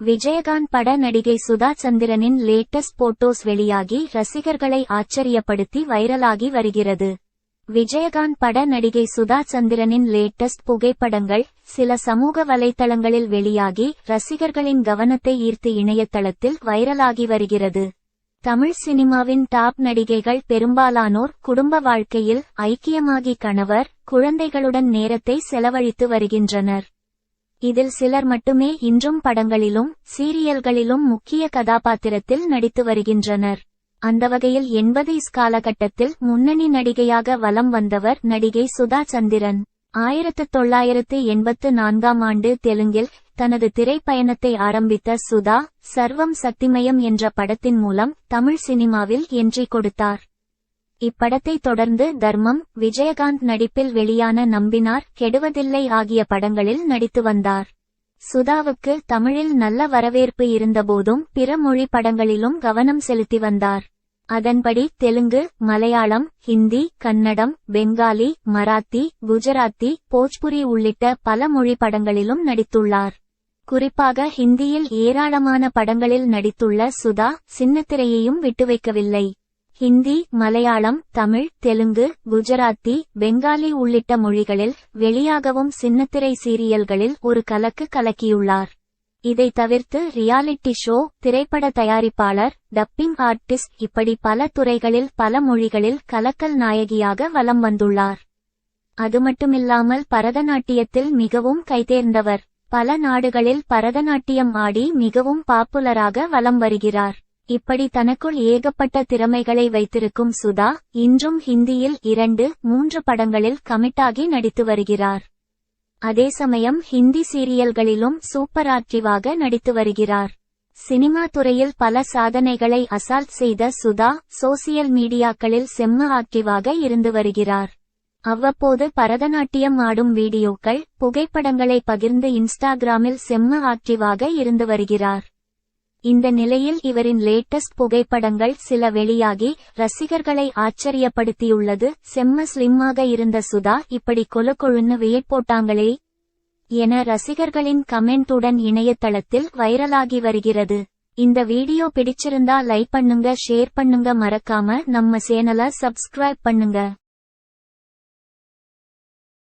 விஜயகாந்த் பட நடிகை சுதா சந்திரனின் லேட்டஸ்ட் போட்டோஸ் வெளியாகி ரசிகர்களை ஆச்சரியப்படுத்தி வைரலாகி வருகிறது. விஜயகாந்த் பட நடிகை சுதா சந்திரனின் லேட்டஸ்ட் புகைப்படங்கள் சில சமூக வலைத்தளங்களில் வெளியாகி ரசிகர்களின் கவனத்தை ஈர்த்து இணையதளத்தில் வைரலாகி வருகிறது. தமிழ் சினிமாவின் டாப் நடிகைகள் பெரும்பாலானோர் குடும்ப வாழ்க்கையில் ஐக்கியமாகி கணவர் குழந்தைகளுடன் நேரத்தை செலவழித்து வருகின்றனர். இதில் சிலர் மட்டுமே இன்றும் படங்களிலும் சீரியல்களிலும் முக்கிய கதாபாத்திரத்தில் நடித்து வருகின்றனர். அந்த வகையில் எண்பது காலகட்டத்தில் முன்னணி நடிகையாக வலம் வந்தவர் நடிகை சுதா சந்திரன். ஆயிரத்து தொள்ளாயிரத்து எண்பத்து நான்காம் ஆண்டு தெலுங்கில் தனது திரைப்பயணத்தை ஆரம்பித்த சுதா சர்வம் சக்திமயம் என்ற படத்தின் மூலம் தமிழ் சினிமாவில் என்றி கொடுத்தார். இப்படத்தை தொடர்ந்து தர்மம் விஜயகாந்த் நடிப்பில் வெளியான நம்பினார் கெடுவதில்லை ஆகிய படங்களில் நடித்து வந்தார். சுதாவுக்கு தமிழில் நல்ல வரவேற்பு இருந்தபோதும் பிற மொழி படங்களிலும் கவனம் செலுத்தி வந்தார். அதன்படி தெலுங்கு மலையாளம் ஹிந்தி கன்னடம் பெங்காலி மராத்தி குஜராத்தி போஜ்புரி உள்ளிட்ட பல மொழி படங்களிலும் நடித்துள்ளார். குறிப்பாக ஹிந்தியில் ஏராளமான படங்களில் நடித்துள்ள சுதா சின்னத்திரையையும் விட்டு வைக்கவில்லை ஹிந்தி மலையாளம் தமிழ் தெலுங்கு குஜராத்தி பெங்காலி உள்ளிட்ட மொழிகளில் வெளியாகவும் சின்னத்திரை சீரியல்களில் ஒரு கலக்கு கலக்கியுள்ளார். இதை தவிர்த்து ரியாலிட்டி ஷோ திரைப்பட தயாரிப்பாளர் டப்பிங் ஆர்டிஸ்ட் இப்படி பல துறைகளில் பல மொழிகளில் கலக்கல் நாயகியாக வலம் வந்துள்ளார். அது மட்டுமில்லாமல் பரதநாட்டியத்தில் மிகவும் கைதேர்ந்தவர். பல நாடுகளில் பரதநாட்டியம் ஆடி மிகவும் பாப்புலராக வலம் வருகிறார். இப்படி தனக்குள் ஏகப்பட்ட திறமைகளை வைத்திருக்கும் சுதா இன்றும் ஹிந்தியில் இரண்டு மூன்று படங்களில் கமிட்டாகி நடித்து வருகிறார். அதே சமயம் ஹிந்தி சீரியல்களிலும் சூப்பர் ஆக்டிவாக நடித்து வருகிறார். சினிமா துறையில் பல சாதனைகளை அசால்ட் செய்த சுதா சோசியல் மீடியாக்களில் செம்ம ஆக்டிவாக இருந்து வருகிறார். அவ்வப்போது பரதநாட்டியம் ஆடும் வீடியோக்கள் புகைப்படங்களை பகிர்ந்து இன்ஸ்டாகிராமில் செம்ம ஆக்டிவாக இருந்து வருகிறார். இந்த நிலையில் இவரின் லேட்டஸ்ட் புகைப்படங்கள் சில வெளியாகி ரசிகர்களை ஆச்சரியப்படுத்தியுள்ளது. செம்ம ஸ்லிம்மாக இருந்த சுதா இப்படி கொலு கொழுன்னு வியப்போட்டாங்களே என ரசிகர்களின் கமெண்டுடன் இணையதளத்தில் வைரலாகி வருகிறது. இந்த வீடியோ பிடிச்சிருந்தா லைக் பண்ணுங்க ஷேர் பண்ணுங்க மறக்காம நம்ம சேனலை சப்ஸ்கிரைப் பண்ணுங்க.